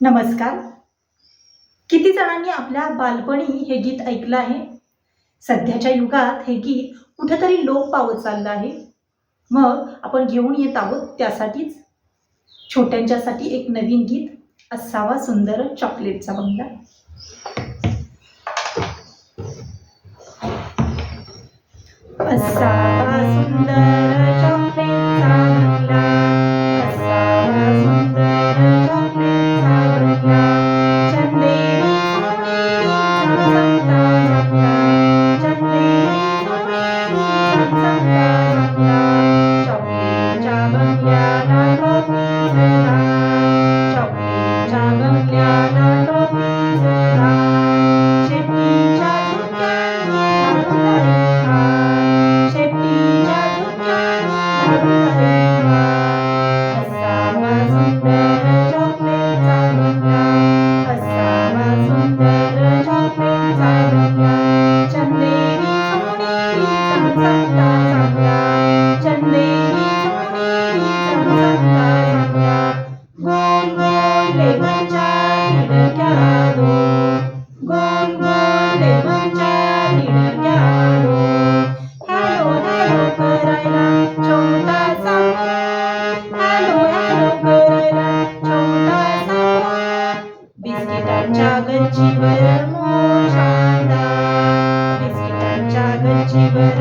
नमस्कार. किती जणांनी आपल्या बालपणी हे गीत ऐकलं आहे? सध्याच्या युगात हे गीत कुठंतरी लोप पावत चाललं आहे. मग आपण घेऊन येत आहोत त्यासाठीच. छोट्यांच्यासाठी एक नवीन गीत असावा सुंदर चॉकलेटचा बंगला. असावा सुंदर pecado, gongo de eh, manchar y de chonta samwa, halo halo paraila, chonta samwa, biscuitancia gânciver moșanda, biscuitancia gânciver